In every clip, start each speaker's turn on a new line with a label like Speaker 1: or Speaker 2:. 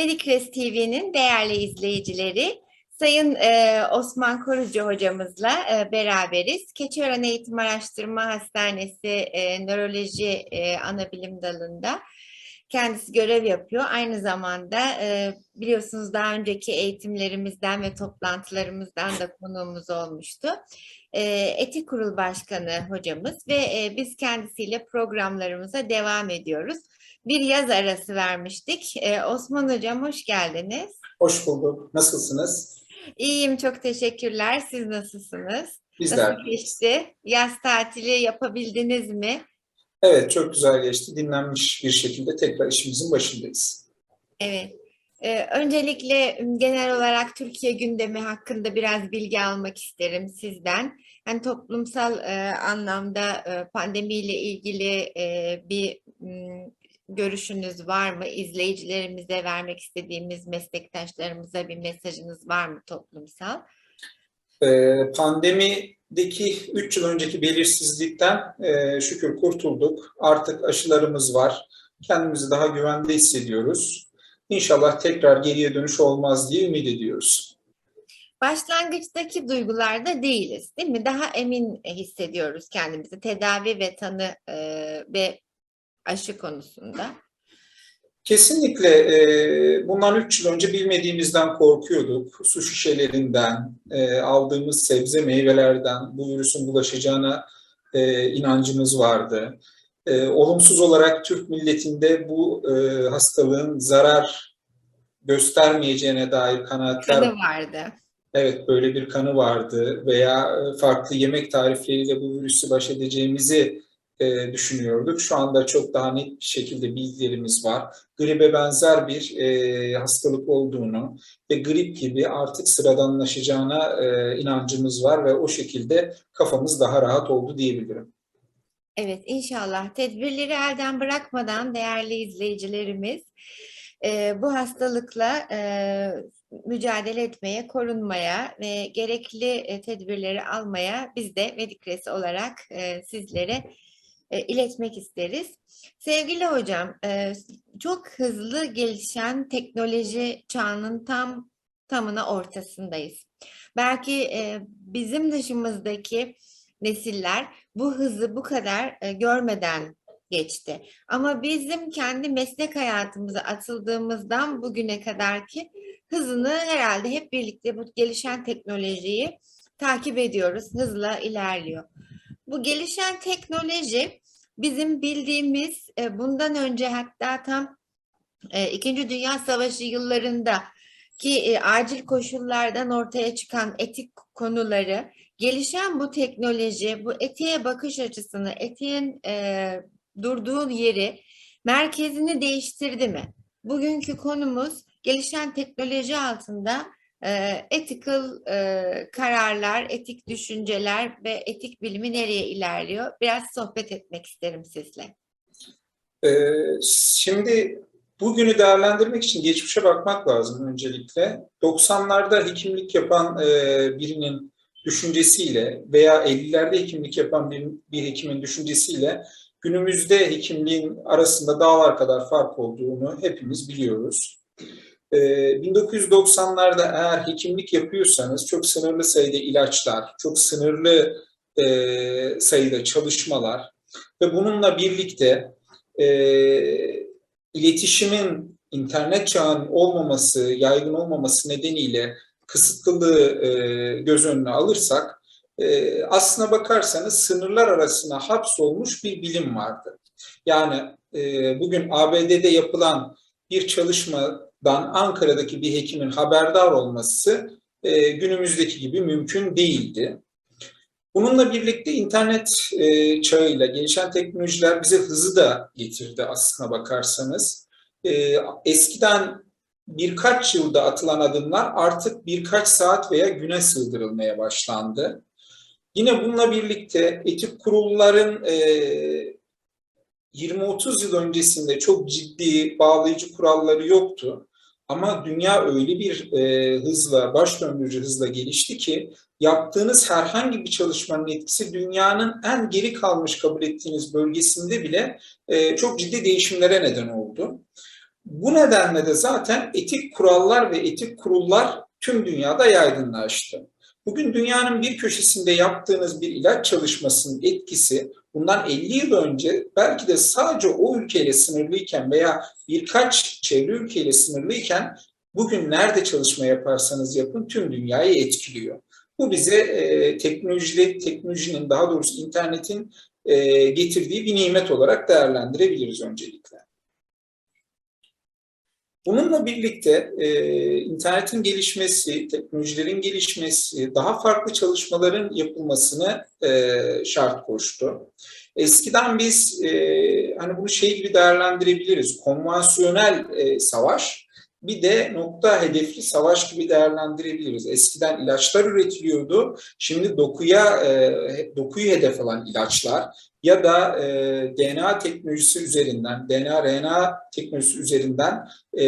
Speaker 1: Medikres TV'nin değerli izleyicileri, Sayın e, Osman Korucu hocamızla e, beraberiz. Keçiören Eğitim Araştırma Hastanesi e, Nöroloji e, Anabilim Dalı'nda kendisi görev yapıyor. Aynı zamanda e, biliyorsunuz daha önceki eğitimlerimizden ve toplantılarımızdan da konuğumuz olmuştu. E, Etik Kurul Başkanı hocamız ve e, biz kendisiyle programlarımıza devam ediyoruz bir yaz arası vermiştik. Ee, Osman Hocam hoş geldiniz.
Speaker 2: Hoş bulduk. Nasılsınız?
Speaker 1: İyiyim, çok teşekkürler. Siz nasılsınız?
Speaker 2: Bizler.
Speaker 1: Nasıl geçti? Yaz tatili yapabildiniz mi?
Speaker 2: Evet, çok güzel geçti. Dinlenmiş bir şekilde tekrar işimizin başındayız.
Speaker 1: Evet. Ee, öncelikle genel olarak Türkiye gündemi hakkında biraz bilgi almak isterim sizden. Yani toplumsal e, anlamda e, pandemiyle ilgili e, bir m, görüşünüz var mı? İzleyicilerimize vermek istediğimiz meslektaşlarımıza bir mesajınız var mı toplumsal?
Speaker 2: Ee, pandemideki 3 yıl önceki belirsizlikten e, şükür kurtulduk. Artık aşılarımız var. Kendimizi daha güvende hissediyoruz. İnşallah tekrar geriye dönüş olmaz diye ümit ediyoruz.
Speaker 1: Başlangıçtaki duygularda değiliz, değil mi? Daha emin hissediyoruz kendimizi tedavi ve tanı e, ve aşı konusunda.
Speaker 2: Kesinlikle e, bundan 3 yıl önce bilmediğimizden korkuyorduk. Su şişelerinden, e, aldığımız sebze meyvelerden bu virüsün bulaşacağına e, inancımız vardı. E, olumsuz olarak Türk milletinde bu e, hastalığın zarar göstermeyeceğine dair kanaatler
Speaker 1: Kanı vardı.
Speaker 2: Evet böyle bir kanı vardı veya e, farklı yemek tarifleriyle bu virüsü baş edeceğimizi e, düşünüyorduk. Şu anda çok daha net bir şekilde bilgilerimiz var. Gribe benzer bir e, hastalık olduğunu ve grip gibi artık sıradanlaşacağına e, inancımız var ve o şekilde kafamız daha rahat oldu diyebilirim.
Speaker 1: Evet, inşallah tedbirleri elden bırakmadan değerli izleyicilerimiz e, bu hastalıkla e, mücadele etmeye, korunmaya ve gerekli e, tedbirleri almaya biz de Medikres olarak e, sizlere e, iletmek isteriz. Sevgili hocam, e, çok hızlı gelişen teknoloji çağının tam tamına ortasındayız. Belki e, bizim dışımızdaki nesiller bu hızı bu kadar görmeden geçti. Ama bizim kendi meslek hayatımıza atıldığımızdan bugüne kadar ki hızını herhalde hep birlikte bu gelişen teknolojiyi takip ediyoruz. Hızla ilerliyor. Bu gelişen teknoloji bizim bildiğimiz e, bundan önce hatta tam e, İkinci Dünya Savaşı yıllarında ki e, acil koşullardan ortaya çıkan etik konuları gelişen bu teknoloji, bu etiğe bakış açısını, etiğin e, durduğu yeri, merkezini değiştirdi mi? Bugünkü konumuz gelişen teknoloji altında ethical e, kararlar, etik düşünceler ve etik bilimi nereye ilerliyor? Biraz sohbet etmek isterim sizle.
Speaker 2: Ee, şimdi bugünü değerlendirmek için geçmişe bakmak lazım öncelikle. 90'larda hekimlik yapan e, birinin düşüncesiyle veya 50'lerde hekimlik yapan bir, bir hekimin düşüncesiyle günümüzde hekimliğin arasında dağlar kadar fark olduğunu hepimiz biliyoruz. Ee, 1990'larda eğer hekimlik yapıyorsanız çok sınırlı sayıda ilaçlar, çok sınırlı e, sayıda çalışmalar ve bununla birlikte e, iletişimin internet çağının olmaması, yaygın olmaması nedeniyle kısıtlılığı e, göz önüne alırsak aslına bakarsanız sınırlar arasına hapsolmuş bir bilim vardı. Yani bugün ABD'de yapılan bir çalışmadan Ankara'daki bir hekimin haberdar olması e, günümüzdeki gibi mümkün değildi. Bununla birlikte internet e, çağıyla gelişen teknolojiler bize hızı da getirdi aslına bakarsanız. E, eskiden birkaç yılda atılan adımlar artık birkaç saat veya güne sığdırılmaya başlandı. Yine bununla birlikte etik kurulların e, 20-30 yıl öncesinde çok ciddi bağlayıcı kuralları yoktu. Ama dünya öyle bir e, hızla, baş döndürücü hızla gelişti ki yaptığınız herhangi bir çalışmanın etkisi dünyanın en geri kalmış kabul ettiğiniz bölgesinde bile e, çok ciddi değişimlere neden oldu. Bu nedenle de zaten etik kurallar ve etik kurullar tüm dünyada yaygınlaştı. Bugün dünyanın bir köşesinde yaptığınız bir ilaç çalışmasının etkisi bundan 50 yıl önce belki de sadece o ülkeyle sınırlıyken veya birkaç çevre ülkeyle sınırlıyken bugün nerede çalışma yaparsanız yapın tüm dünyayı etkiliyor. Bu bize e, teknoloji, teknolojinin daha doğrusu internetin e, getirdiği bir nimet olarak değerlendirebiliriz öncelikle. Bununla birlikte e, internetin gelişmesi, teknolojilerin gelişmesi, daha farklı çalışmaların yapılmasını e, şart koştu. Eskiden biz e, hani bunu şey gibi değerlendirebiliriz, konvansiyonel e, savaş, bir de nokta hedefli savaş gibi değerlendirebiliriz. Eskiden ilaçlar üretiliyordu, şimdi dokuya e, dokuyu hedef alan ilaçlar ya da e, DNA teknolojisi üzerinden, DNA-RNA teknolojisi üzerinden e,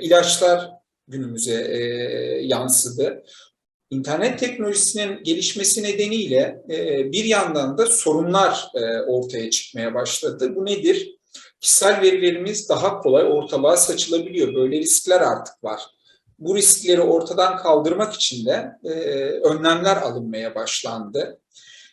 Speaker 2: ilaçlar günümüze e, yansıdı. İnternet teknolojisinin gelişmesi nedeniyle e, bir yandan da sorunlar e, ortaya çıkmaya başladı. Bu nedir? Kişisel verilerimiz daha kolay ortalığa saçılabiliyor. Böyle riskler artık var. Bu riskleri ortadan kaldırmak için de e, önlemler alınmaya başlandı.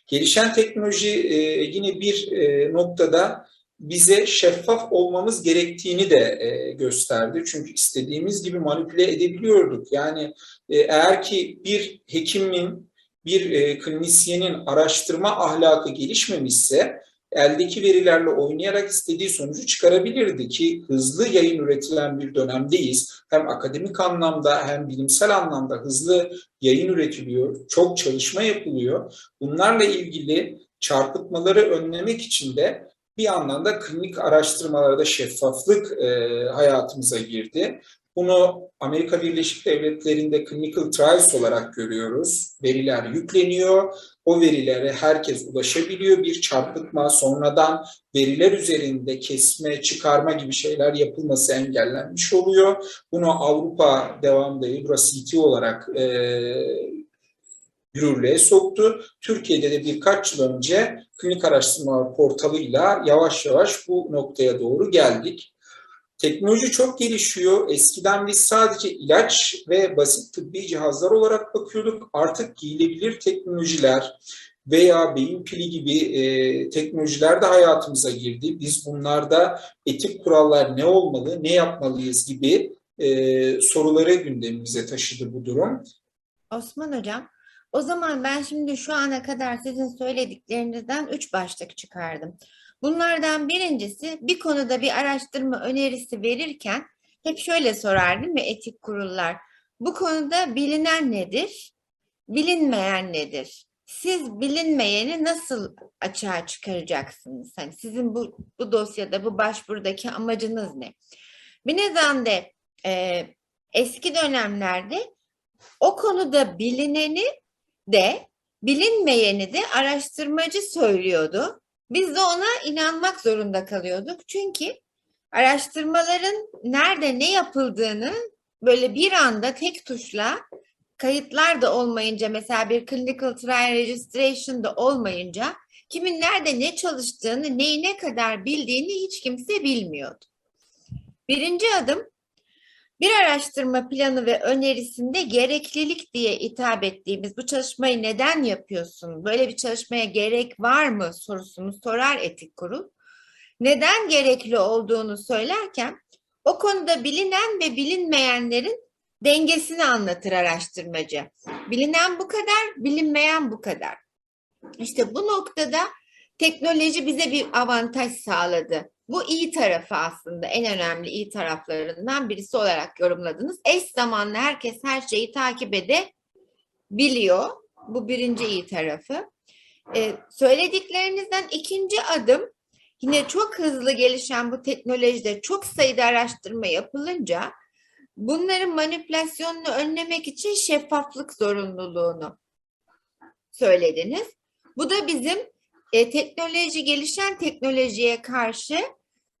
Speaker 2: Gelişen teknoloji e, yine bir e, noktada bize şeffaf olmamız gerektiğini de e, gösterdi. Çünkü istediğimiz gibi manipüle edebiliyorduk. Yani eğer ki bir hekimin, bir klinisyenin araştırma ahlakı gelişmemişse eldeki verilerle oynayarak istediği sonucu çıkarabilirdi ki hızlı yayın üretilen bir dönemdeyiz. Hem akademik anlamda hem bilimsel anlamda hızlı yayın üretiliyor, çok çalışma yapılıyor. Bunlarla ilgili çarpıtmaları önlemek için de bir yandan da klinik araştırmalarda şeffaflık e, hayatımıza girdi. Bunu Amerika Birleşik Devletleri'nde clinical trials olarak görüyoruz. Veriler yükleniyor. O verilere herkes ulaşabiliyor. Bir çarpıtma sonradan veriler üzerinde kesme, çıkarma gibi şeyler yapılması engellenmiş oluyor. Bunu Avrupa devamında EURA-CT olarak e, yürürlüğe soktu. Türkiye'de de birkaç yıl önce klinik araştırmalar portalıyla yavaş yavaş bu noktaya doğru geldik. Teknoloji çok gelişiyor. Eskiden biz sadece ilaç ve basit tıbbi cihazlar olarak bakıyorduk. Artık giyilebilir teknolojiler veya beyin pili gibi e, teknolojiler de hayatımıza girdi. Biz bunlarda etik kurallar ne olmalı, ne yapmalıyız gibi e, soruları gündemimize taşıdı bu durum.
Speaker 1: Osman Hocam, o zaman ben şimdi şu ana kadar sizin söylediklerinizden üç başlık çıkardım. Bunlardan birincisi bir konuda bir araştırma önerisi verirken hep şöyle sorar değil mi etik kurullar? Bu konuda bilinen nedir? Bilinmeyen nedir? Siz bilinmeyeni nasıl açığa çıkaracaksınız? Hani sizin bu, bu dosyada, bu başvurudaki amacınız ne? Bir nedenle e, eski dönemlerde o konuda bilineni de bilinmeyeni de araştırmacı söylüyordu. Biz de ona inanmak zorunda kalıyorduk. Çünkü araştırmaların nerede ne yapıldığını böyle bir anda tek tuşla kayıtlar da olmayınca mesela bir clinical trial registration da olmayınca kimin nerede ne çalıştığını, neyi ne kadar bildiğini hiç kimse bilmiyordu. Birinci adım bir araştırma planı ve önerisinde gereklilik diye hitap ettiğimiz bu çalışmayı neden yapıyorsun? Böyle bir çalışmaya gerek var mı sorusunu sorar etik kurul. Neden gerekli olduğunu söylerken o konuda bilinen ve bilinmeyenlerin dengesini anlatır araştırmacı. Bilinen bu kadar, bilinmeyen bu kadar. İşte bu noktada teknoloji bize bir avantaj sağladı. Bu iyi tarafı aslında en önemli iyi taraflarından birisi olarak yorumladınız. Eş zamanlı herkes her şeyi takip edebiliyor. Bu birinci iyi tarafı. Ee, söylediklerinizden ikinci adım yine çok hızlı gelişen bu teknolojide çok sayıda araştırma yapılınca bunların manipülasyonunu önlemek için şeffaflık zorunluluğunu söylediniz. Bu da bizim e, teknoloji gelişen teknolojiye karşı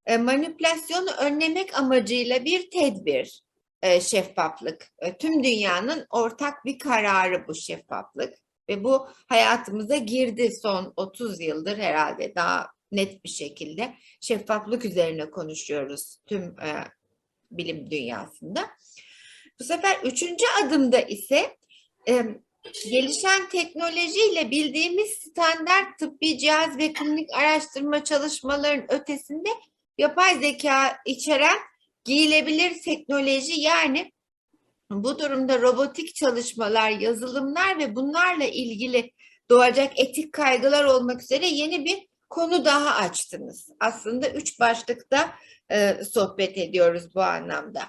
Speaker 1: e, manipülasyonu önlemek amacıyla bir tedbir e, şeffaflık. E, tüm dünyanın ortak bir kararı bu şeffaflık ve bu hayatımıza girdi son 30 yıldır herhalde daha net bir şekilde şeffaflık üzerine konuşuyoruz tüm e, bilim dünyasında. Bu sefer üçüncü adımda ise e, gelişen teknolojiyle bildiğimiz standart tıbbi cihaz ve klinik araştırma çalışmaların ötesinde yapay zeka içeren giyilebilir teknoloji yani bu durumda robotik çalışmalar, yazılımlar ve bunlarla ilgili doğacak etik kaygılar olmak üzere yeni bir konu daha açtınız. Aslında üç başlıkta e, sohbet ediyoruz bu anlamda.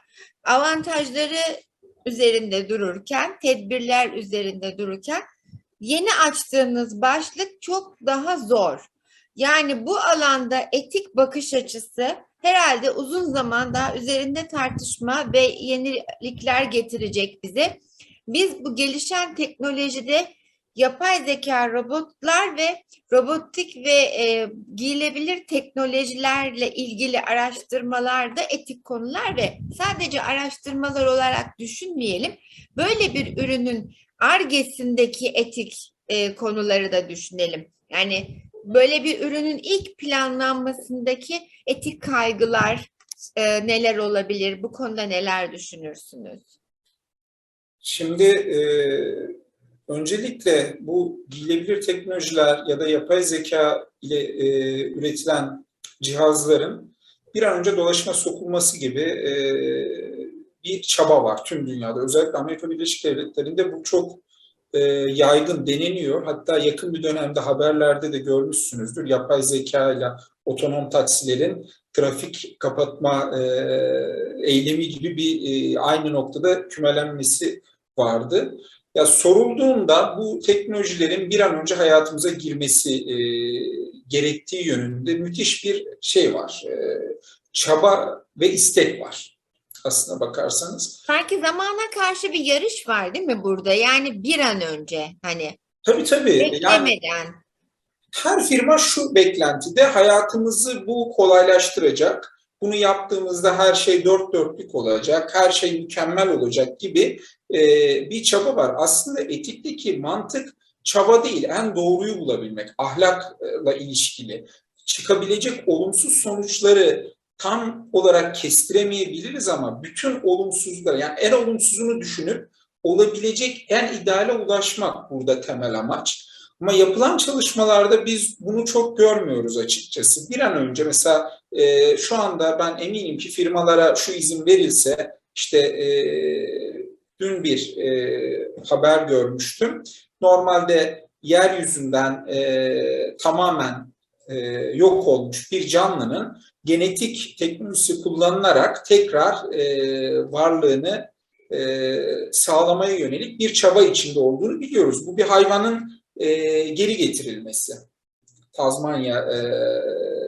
Speaker 1: Avantajları üzerinde dururken, tedbirler üzerinde dururken yeni açtığınız başlık çok daha zor. Yani bu alanda etik bakış açısı herhalde uzun zaman daha üzerinde tartışma ve yenilikler getirecek bize. Biz bu gelişen teknolojide yapay zeka robotlar ve robotik ve e, giyilebilir teknolojilerle ilgili araştırmalarda etik konular ve sadece araştırmalar olarak düşünmeyelim. Böyle bir ürünün argesindeki etik e, konuları da düşünelim. Yani böyle bir ürünün ilk planlanmasındaki etik kaygılar e, neler olabilir? Bu konuda neler düşünürsünüz?
Speaker 2: Şimdi e, öncelikle bu giyilebilir teknolojiler ya da yapay zeka ile e, üretilen cihazların bir an önce dolaşıma sokulması gibi e, bir çaba var tüm dünyada. Özellikle Amerika Birleşik Devletleri'nde bu çok e, yaygın deneniyor. Hatta yakın bir dönemde haberlerde de görmüşsünüzdür. Yapay zeka ile otonom taksilerin trafik kapatma e, eylemi gibi bir e, aynı noktada kümelenmesi vardı. Ya sorulduğunda bu teknolojilerin bir an önce hayatımıza girmesi e, gerektiği yönünde müthiş bir şey var. E, çaba ve istek var aslına bakarsanız.
Speaker 1: Sanki zamana karşı bir yarış var değil mi burada? Yani bir an önce hani
Speaker 2: Tabii tabii. Yani
Speaker 1: beklemeden.
Speaker 2: her firma şu beklentide hayatımızı bu kolaylaştıracak. Bunu yaptığımızda her şey dört dörtlük olacak, her şey mükemmel olacak gibi e, bir çaba var. Aslında etikteki mantık çaba değil, en doğruyu bulabilmek, ahlakla ilişkili. Çıkabilecek olumsuz sonuçları tam olarak kestiremeyebiliriz ama bütün olumsuzluklar, yani en olumsuzunu düşünüp olabilecek en ideale ulaşmak burada temel amaç. Ama yapılan çalışmalarda biz bunu çok görmüyoruz açıkçası. Bir an önce mesela e, şu anda ben eminim ki firmalara şu izin verilse işte e, dün bir e, haber görmüştüm. Normalde yeryüzünden e, tamamen e, yok olmuş bir canlının genetik teknolojisi kullanılarak tekrar e, varlığını e, sağlamaya yönelik bir çaba içinde olduğunu biliyoruz. Bu bir hayvanın e, geri getirilmesi. Tazmanya e,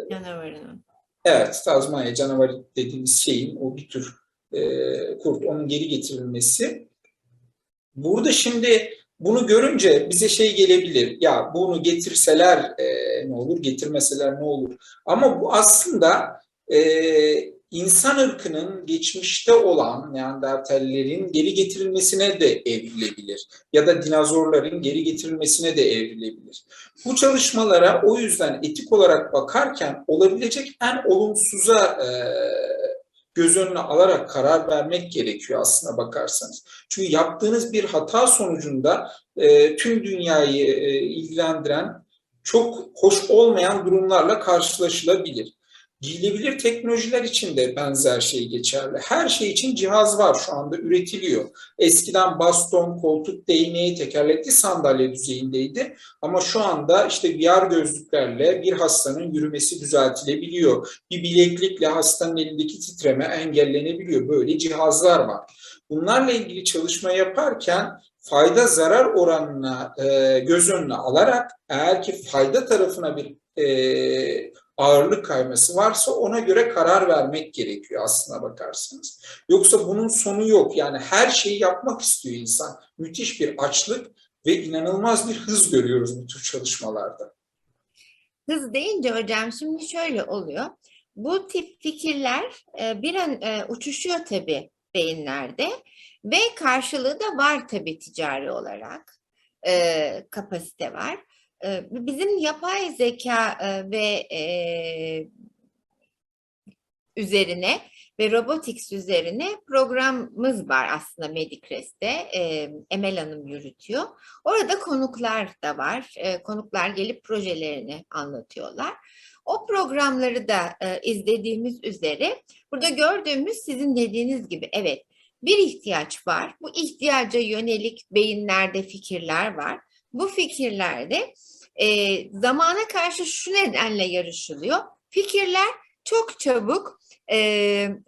Speaker 1: Canavarının.
Speaker 2: Evet, Tazmanya canavarı dediğimiz şeyin o bir tür e, kurt, onun geri getirilmesi. Burada şimdi bunu görünce bize şey gelebilir, ya bunu getirseler e, ne olur, getirmeseler ne olur? Ama bu aslında e, insan ırkının geçmişte olan Neandertallerin geri getirilmesine de evrilebilir. Ya da dinozorların geri getirilmesine de evrilebilir. Bu çalışmalara o yüzden etik olarak bakarken olabilecek en olumsuza e, göz önüne alarak karar vermek gerekiyor aslına bakarsanız. Çünkü yaptığınız bir hata sonucunda e, tüm dünyayı e, ilgilendiren çok hoş olmayan durumlarla karşılaşılabilir. Giyilebilir teknolojiler için de benzer şey geçerli. Her şey için cihaz var şu anda üretiliyor. Eskiden baston, koltuk, değneği, tekerlekli sandalye düzeyindeydi. Ama şu anda işte VR gözlüklerle bir hastanın yürümesi düzeltilebiliyor. Bir bileklikle hastanın elindeki titreme engellenebiliyor. Böyle cihazlar var. Bunlarla ilgili çalışma yaparken fayda zarar oranına e, göz önüne alarak eğer ki fayda tarafına bir e, ağırlık kayması varsa ona göre karar vermek gerekiyor aslına bakarsanız. Yoksa bunun sonu yok. Yani her şeyi yapmak istiyor insan. Müthiş bir açlık ve inanılmaz bir hız görüyoruz bu tür çalışmalarda.
Speaker 1: Hız deyince hocam şimdi şöyle oluyor. Bu tip fikirler e, bir an e, uçuşuyor tabii beyinlerde ve karşılığı da var tabii ticari olarak e, kapasite var. Bizim yapay zeka ve üzerine ve robotics üzerine programımız var aslında Medicres'te. E, Emel Hanım yürütüyor. Orada konuklar da var. Konuklar gelip projelerini anlatıyorlar. O programları da izlediğimiz üzere burada gördüğümüz sizin dediğiniz gibi evet bir ihtiyaç var. Bu ihtiyaca yönelik beyinlerde fikirler var. Bu fikirlerde e, zamana karşı şu nedenle yarışılıyor. Fikirler çok çabuk e,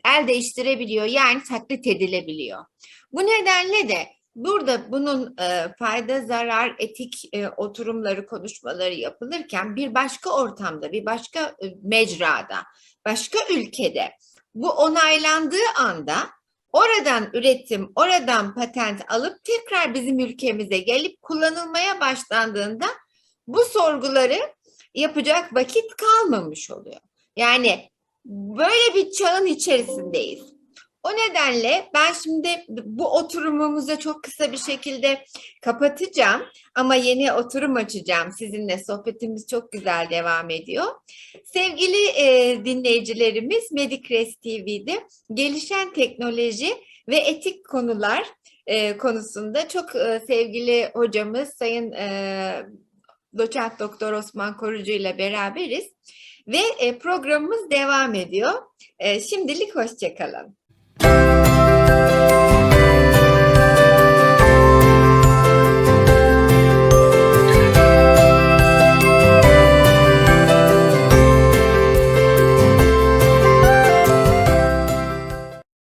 Speaker 1: el değiştirebiliyor yani taklit edilebiliyor. Bu nedenle de burada bunun e, fayda zarar etik e, oturumları konuşmaları yapılırken bir başka ortamda bir başka e, mecrada başka ülkede bu onaylandığı anda oradan üretim oradan patent alıp tekrar bizim ülkemize gelip kullanılmaya başlandığında bu sorguları yapacak vakit kalmamış oluyor. Yani böyle bir çağın içerisindeyiz. O nedenle ben şimdi bu oturumumuzu çok kısa bir şekilde kapatacağım ama yeni oturum açacağım sizinle. Sohbetimiz çok güzel devam ediyor. Sevgili e, dinleyicilerimiz Medicres TV'de gelişen teknoloji ve etik konular e, konusunda çok e, sevgili hocamız Sayın e, Doçent Doktor Osman Korucu ile beraberiz ve e, programımız devam ediyor. E, şimdilik hoşçakalın. you